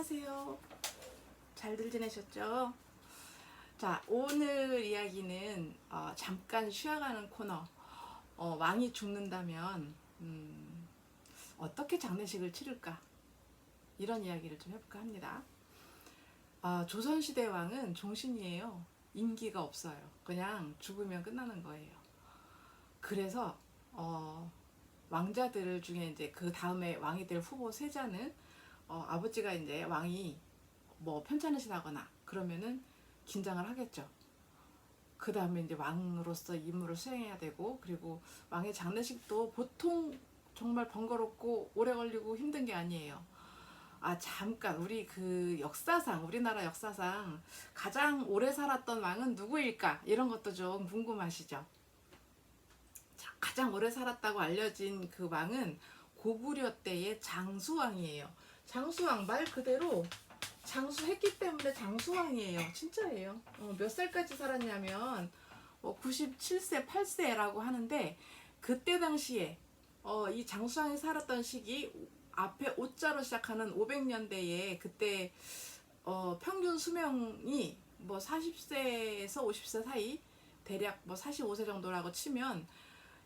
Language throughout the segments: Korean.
안녕하세요. 잘들 지내셨죠? 자, 오늘 이야기는 어, 잠깐 쉬어가는 코너. 어, 왕이 죽는다면 음, 어떻게 장례식을 치를까? 이런 이야기를 좀 해볼까 합니다. 아, 조선시대 왕은 종신이에요. 임기가 없어요. 그냥 죽으면 끝나는 거예요. 그래서 어, 왕자들 중에 이제 그 다음에 왕이 될 후보 세자는 어, 아버지가 이제 왕이 뭐 편찮으시다거나 그러면은 긴장을 하겠죠. 그 다음에 이제 왕으로서 임무를 수행해야 되고 그리고 왕의 장례식도 보통 정말 번거롭고 오래 걸리고 힘든 게 아니에요. 아 잠깐 우리 그 역사상 우리나라 역사상 가장 오래 살았던 왕은 누구일까 이런 것도 좀 궁금하시죠? 자, 가장 오래 살았다고 알려진 그 왕은 고구려 때의 장수왕이에요. 장수왕 말 그대로 장수했기 때문에 장수왕이에요. 진짜예요. 어, 몇 살까지 살았냐면 뭐 97세, 8세라고 하는데 그때 당시에 어, 이 장수왕이 살았던 시기 앞에 오자로 시작하는 500년대에 그때 어, 평균 수명이 뭐 40세에서 50세 사이 대략 뭐 45세 정도라고 치면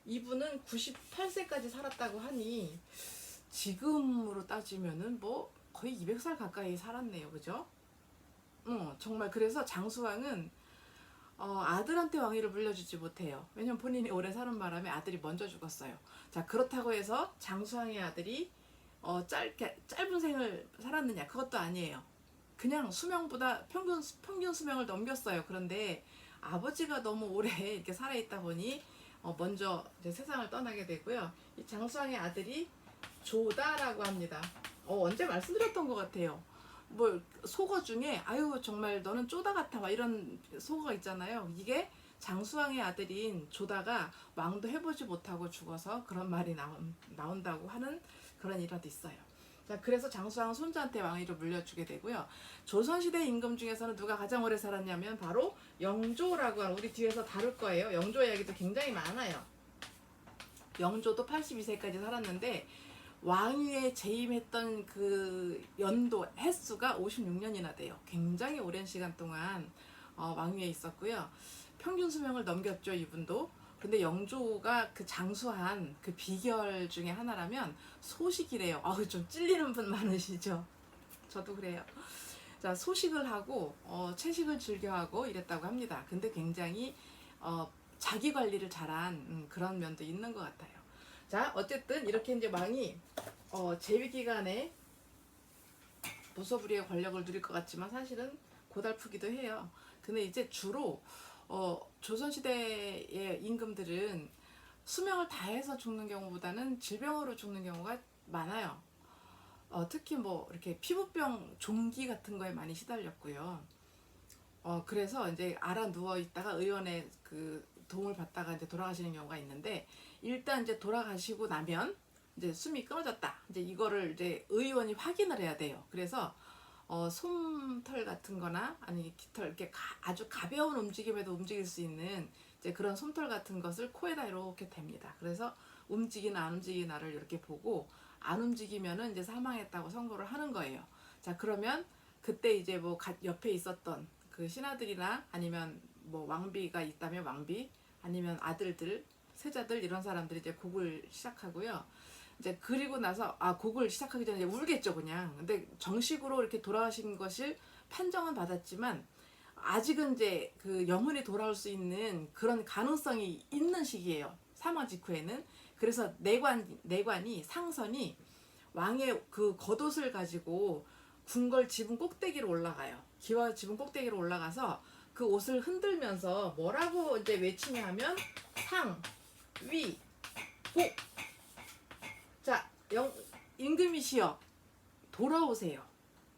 이분은 98세까지 살았다고 하니 지금으로 따지면은 뭐 거의 200살 가까이 살았네요. 그죠? 어, 정말 그래서 장수왕은 어, 아들한테 왕위를 물려주지 못해요. 왜냐면 본인이 오래 사는 바람에 아들이 먼저 죽었어요. 자, 그렇다고 해서 장수왕의 아들이 어, 짧게, 짧은 생을 살았느냐? 그것도 아니에요. 그냥 수명보다 평균, 평균 수명을 넘겼어요. 그런데 아버지가 너무 오래 이렇게 살아있다 보니 어, 먼저 세상을 떠나게 되고요. 이 장수왕의 아들이 조다라고 합니다. 어, 언제 말씀드렸던 것 같아요. 뭐 속어 중에 아유 정말 너는 쪼다 같아 막 이런 속어가 있잖아요. 이게 장수왕의 아들인 조다가 왕도 해보지 못하고 죽어서 그런 말이 나온, 나온다고 하는 그런 일화도 있어요. 자, 그래서 장수왕은 손자한테 왕위를 물려주게 되고요. 조선시대 임금 중에서는 누가 가장 오래 살았냐면 바로 영조라고 하는 우리 뒤에서 다룰 거예요. 영조 이야기도 굉장히 많아요. 영조도 82세까지 살았는데 왕위에 재임했던 그 연도 횟수가 56년이나 돼요. 굉장히 오랜 시간 동안 어, 왕위에 있었고요. 평균 수명을 넘겼죠, 이분도. 근데 영조가 그 장수한 그 비결 중에 하나라면 소식이래요. 아우 좀 찔리는 분 많으시죠? 저도 그래요. 자 소식을 하고 어, 채식을 즐겨하고 이랬다고 합니다. 근데 굉장히 어, 자기 관리를 잘한 음, 그런 면도 있는 것 같아요. 자 어쨌든 이렇게 이제 왕이 어, 재위 기간에 무소불위의 권력을 누릴 것 같지만 사실은 고달프기도 해요. 근데 이제 주로 어, 조선시대의 임금들은 수명을 다해서 죽는 경우보다는 질병으로 죽는 경우가 많아요. 어, 특히 뭐 이렇게 피부병 종기 같은 거에 많이 시달렸고요. 어, 그래서 이제 알아 누워 있다가 의원의 그 도움을 받다가 이제 돌아가시는 경우가 있는데 일단 이제 돌아가시고 나면 이제 숨이 끊어졌다. 이제 이거를 이제 의원이 확인을 해야 돼요. 그래서 어, 솜털 같은 거나 아니 깃털 이렇게 가- 아주 가벼운 움직임에도 움직일 수 있는 이제 그런 솜털 같은 것을 코에다 이렇게 댑니다. 그래서 움직이나 안 움직이나를 이렇게 보고 안 움직이면은 이제 사망했다고 선고를 하는 거예요. 자, 그러면 그때 이제 뭐 가- 옆에 있었던 그 신하들이나 아니면 뭐 왕비가 있다면 왕비 아니면 아들들 세자들 이런 사람들이 이제 곡을 시작하고요. 이제 그리고 나서 아 곡을 시작하기 전에 울겠죠 그냥. 근데 정식으로 이렇게 돌아가신 것을 판정은 받았지만 아직은 이제 그 영혼이 돌아올 수 있는 그런 가능성이 있는 시기예요. 사망 직후에는. 그래서 내관 내관이 상선이 왕의 그 겉옷을 가지고 궁궐 지붕 꼭대기로 올라가요. 기와 지붕 꼭대기로 올라가서 그 옷을 흔들면서 뭐라고 이제 외치냐 하면 상, 위, 복. 자, 영, 임금이시여 돌아오세요.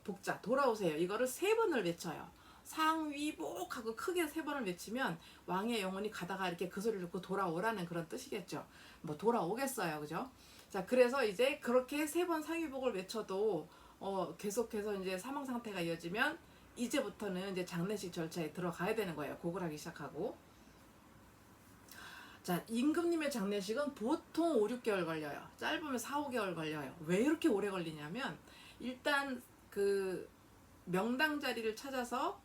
복자 돌아오세요. 이거를 세 번을 외쳐요. 상위복 하고 크게 세 번을 외치면 왕의 영혼이 가다가 이렇게 그 소리를 듣고 돌아오라는 그런 뜻이겠죠. 뭐 돌아오겠어요. 그죠? 자, 그래서 이제 그렇게 세 번 상위복을 외쳐도 어, 계속해서 이제 사망 상태가 이어지면 이제부터는 이제 장례식 절차에 들어가야 되는 거예요. 곡을 하기 시작하고. 자, 임금님의 장례식은 보통 5, 6개월 걸려요. 짧으면 4, 5개월 걸려요. 왜 이렇게 오래 걸리냐면 일단 그 명당 자리를 찾아서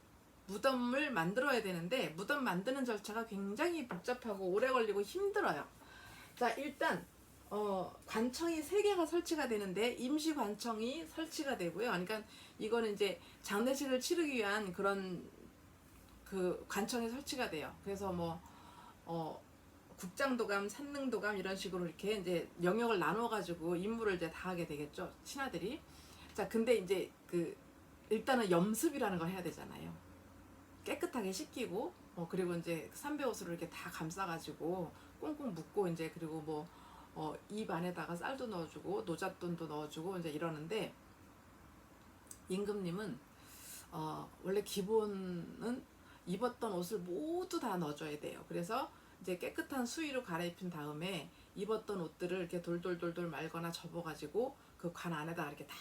무덤을 만들어야 되는데 무덤 만드는 절차가 굉장히 복잡하고 오래 걸리고 힘들어요. 자 일단 어, 관청이 세 개가 설치가 되는데 임시 관청이 설치가 되고요. 그러니까 이거는 이제 장례식을 치르기 위한 그런 그 관청이 설치가 돼요. 그래서 뭐 어, 국장도감, 산능도감 이런 식으로 이렇게 이제 영역을 나눠 가지고 임무를 이제 다 하게 되겠죠. 신하들이. 자, 근데 이제 그 일단은 염습이라는 걸 해야 되잖아요. 깨끗하게 씻기고 어 그리고 이제 삼배 옷으로 이렇게 다 감싸 가지고 꽁꽁 묶고 이제 그리고 뭐 어, 입 안에다가 쌀도 넣어주고 노잣돈도 넣어주고 이제 이러는데 임금님은 어, 원래 기본은 입었던 옷을 모두 다 넣어줘야 돼요. 그래서 이제 깨끗한 수의로 갈아입힌 다음에 입었던 옷들을 이렇게 돌돌돌돌 말거나 접어가지고 그 관 안에다가 이렇게 다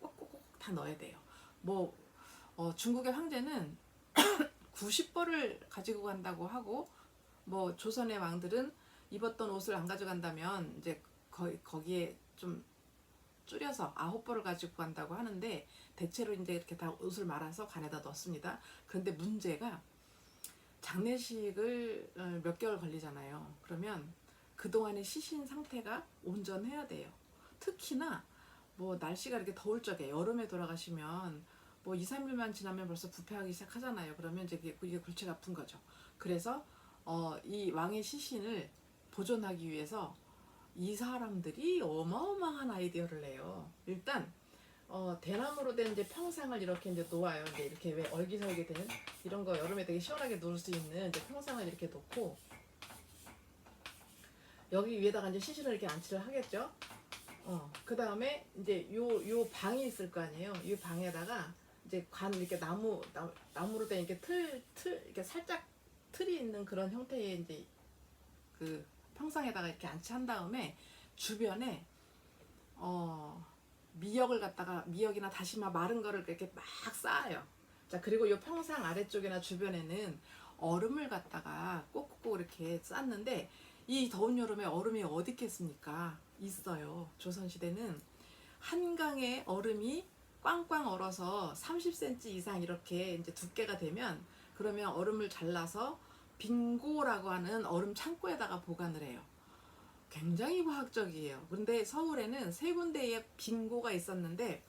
꼭꼭꼭 다 넣어야 돼요. 뭐 어, 중국의 황제는 90벌을 가지고 간다고 하고 뭐 조선의 왕들은 입었던 옷을 안 가져간다면 이제 거, 거기에 좀 줄여서 아홉 벌을 가지고 간다고 하는데 대체로 이제 이렇게 다 옷을 말아서 간에다 넣습니다. 그런데 문제가 장례식을 어, 몇 개월 걸리잖아요. 그러면 그동안의 시신 상태가 온전해야 돼요. 특히나 뭐 날씨가 이렇게 더울 적에 여름에 돌아가시면 뭐 2, 3일만 지나면 벌써 부패하기 시작하잖아요. 그러면 이제 이게, 골치가 아픈 거죠. 그래서 어, 이 왕의 시신을 보존하기 위해서 이 사람들이 어마어마한 아이디어를 내요. 일단 어, 대나무로 된 이제 평상을 이렇게 이제 놓아요. 이제 이렇게 왜 얼기설기 된 이런 거 여름에 되게 시원하게 놓을 수 있는 이제 평상을 이렇게 놓고 여기 위에다가 이제 시신을 이렇게 안치를 하겠죠. 어, 그 다음에 이제 요, 요 방이 있을 거 아니에요. 이 방에다가 이제 관 이렇게 나무, 나무 나무로 된 이렇게 틀, 틀, 이렇게 살짝 틀이 있는 그런 형태의 이제 그 평상에다가 이렇게 안치한 다음에 주변에 어 미역을 갖다가 미역이나 다시마 마른 거를 이렇게 막 쌓아요. 자 그리고 이 평상 아래쪽이나 주변에는 얼음을 갖다가 꼭꼭 이렇게 쌓는데 이 더운 여름에 얼음이 어디 있겠습니까? 있어요. 조선 시대는 한강에 얼음이 꽝꽝 얼어서 30cm 이상 이렇게 이제 두께가 되면 그러면 얼음을 잘라서 빙고라고 하는 얼음 창고에다가 보관을 해요. 굉장히 과학적이에요. 그런데 서울에는 세 군데의 빙고가 있었는데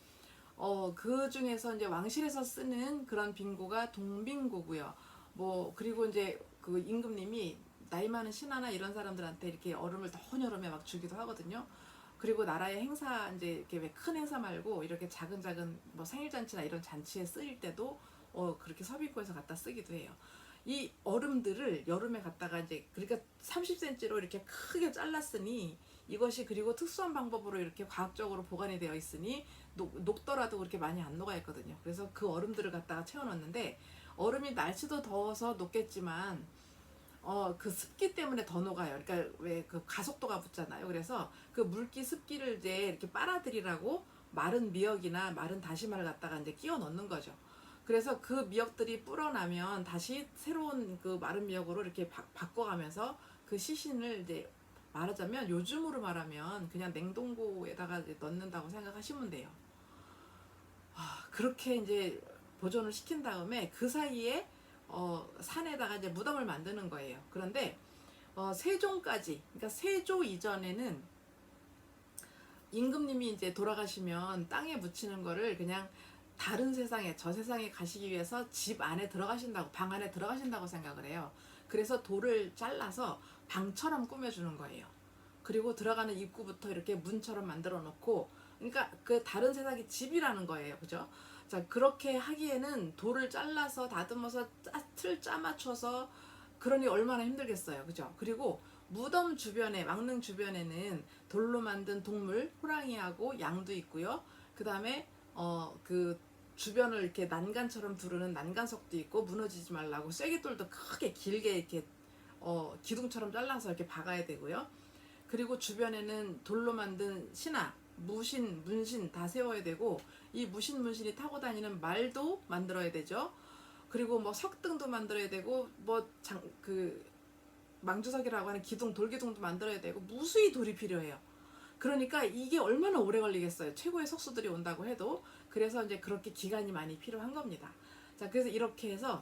어, 그 중에서 이제 왕실에서 쓰는 그런 빙고가 동빙고고요. 뭐 그리고 이제 그 임금님이 나이 많은 신하나 이런 사람들한테 이렇게 얼음을 더운 여름에 막 주기도 하거든요. 그리고 나라의 행사 이제 이렇게 왜 큰 행사 말고 이렇게 작은 작은 뭐 생일 잔치나 이런 잔치에 쓰일 때도 어 그렇게 섭입구에서 갖다 쓰기도 해요. 이 얼음들을 여름에 갖다가 이제 그러니까 30cm로 이렇게 크게 잘랐으니 이것이 그리고 특수한 방법으로 이렇게 과학적으로 보관이 되어 있으니 녹, 녹더라도 그렇게 많이 안 녹아 있거든요. 그래서 그 얼음들을 갖다가 채워 넣는데 얼음이 날씨도 더워서 녹겠지만 어 그 습기 때문에 더 녹아요. 그러니까 왜 그 가속도가 붙잖아요. 그래서 그 물기 습기를 이제 이렇게 빨아들이라고 마른 미역이나 마른 다시마를 갖다가 이제 끼워 넣는 거죠. 그래서 그 미역들이 불어나면 다시 새로운 그 마른 미역으로 이렇게 바, 바꿔가면서 그 시신을 이제 말하자면 요즘으로 말하면 그냥 냉동고에다가 넣는다고 생각하시면 돼요. 아, 그렇게 이제 보존을 시킨 다음에 그 사이에 어, 산에다가 이제 무덤을 만드는 거예요. 그런데 어, 세종까지, 그러니까 세조 이전에는 임금님이 이제 돌아가시면 땅에 묻히는 거를 그냥 다른 세상에 저 세상에 가시기 위해서 집 안에 들어가신다고 방 안에 들어가신다고 생각을 해요. 그래서 돌을 잘라서 방처럼 꾸며주는 거예요. 그리고 들어가는 입구부터 이렇게 문처럼 만들어 놓고 그러니까 그 다른 세상이 집이라는 거예요. 그죠? 자, 그렇게 하기에는 돌을 잘라서 다듬어서 짜, 틀 짜맞춰서 그러니 얼마나 힘들겠어요. 그죠? 그리고 무덤 주변에, 왕릉 주변에는 돌로 만든 동물, 호랑이하고 양도 있고요. 그 다음에, 어, 그 주변을 이렇게 난간처럼 두르는 난간석도 있고, 무너지지 말라고 쐐기돌도 크게 길게 이렇게, 어, 기둥처럼 잘라서 이렇게 박아야 되고요. 그리고 주변에는 돌로 만든 신화, 무신, 문신 다 세워야 되고 이 무신, 문신이 타고 다니는 말도 만들어야 되죠. 그리고 뭐 석등도 만들어야 되고 뭐 장 그 망주석이라고 하는 기둥, 돌기둥도 만들어야 되고 무수히 돌이 필요해요. 그러니까 이게 얼마나 오래 걸리겠어요. 최고의 석수들이 온다고 해도 그래서 이제 그렇게 기간이 많이 필요한 겁니다. 자, 그래서 이렇게 해서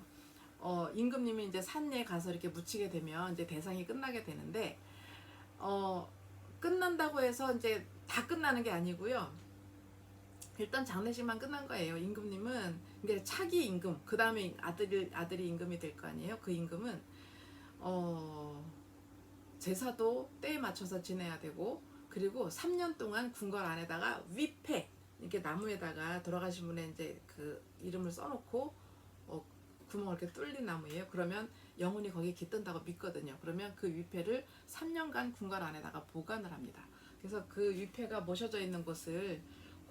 어, 임금님이 이제 산에 가서 이렇게 묻히게 되면 이제 대상이 끝나게 되는데 어, 끝난다고 해서 이제 다 끝나는 게 아니고요. 일단 장례식만 끝난 거예요. 임금님은 이게 차기 임금, 그 다음에 아들이 아들이 임금이 될 거 아니에요. 그 임금은 어 제사도 때에 맞춰서 지내야 되고 그리고 3년 동안 궁궐 안에다가 위패 이렇게 나무에다가 돌아가신 분의 이제 그 이름을 써놓고 어, 구멍을 이렇게 뚫린 나무예요. 그러면 영혼이 거기에 깃든다고 믿거든요. 그러면 그 위패를 3년간 궁궐 안에다가 보관을 합니다. 그래서 그 위패가 모셔져 있는 곳을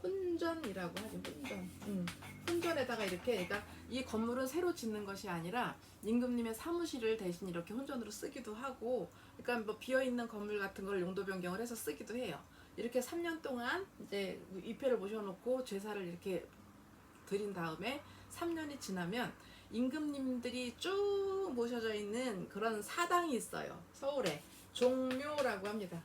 혼전이라고 하죠. 혼전. 음. 혼전에다가 이렇게 그러니까 이 건물은 새로 짓는 것이 아니라 임금님의 사무실을 대신 이렇게 혼전으로 쓰기도 하고 그러니까 뭐 비어 있는 건물 같은 걸 용도 변경을 해서 쓰기도 해요. 이렇게 3년 동안 이제 위패를 모셔놓고 제사를 이렇게 드린 다음에 3년이 지나면 임금님들이 쭉 모셔져 있는 그런 사당이 있어요. 서울에 종묘라고 합니다.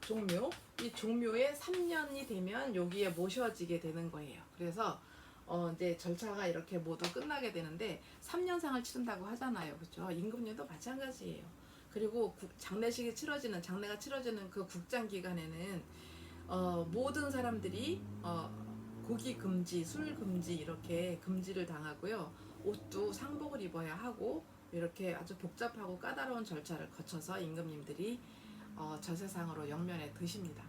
종묘. 이 종묘에 3년이 되면 여기에 모셔지게 되는 거예요. 그래서 어 이제 절차가 이렇게 모두 끝나게 되는데 3년상을 치른다고 하잖아요. 그렇죠? 임금님도 마찬가지예요. 그리고 국- 장례식이 치러지는 장례가 치러지는 그 국장 기간에는 어 모든 사람들이 어 고기 금지, 술 금지 이렇게 금지를 당하고요. 옷도 상복을 입어야 하고 이렇게 아주 복잡하고 까다로운 절차를 거쳐서 임금님들이 어, 저 세상으로 영면에 드십니다.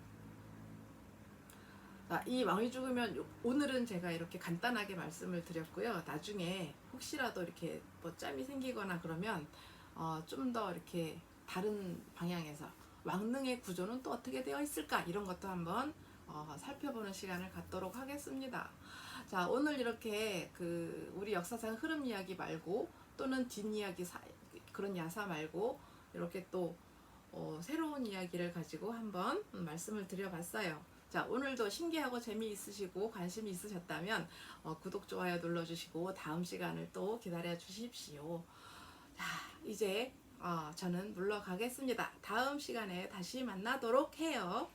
자, 이 왕이 죽으면 요- 오늘은 제가 이렇게 간단하게 말씀을 드렸고요. 나중에 혹시라도 이렇게 뭐 짬이 생기거나 그러면 어, 좀 더 이렇게 다른 방향에서 왕릉의 구조는 또 어떻게 되어 있을까 이런 것도 한번 어, 살펴보는 시간을 갖도록 하겠습니다. 자 오늘 이렇게 그 우리 역사상 흐름 이야기 말고 또는 뒷이야기 사, 그런 야사 말고 이렇게 또 어, 새로운 이야기를 가지고 한번 음, 말씀을 드려봤어요. 자 오늘도 신기하고 재미있으시고 관심이 있으셨다면 어, 구독 좋아요 눌러주시고 다음 시간을 또 기다려 주십시오. 자 이제 어, 저는 물러가겠습니다. 다음 시간에 다시 만나도록 해요.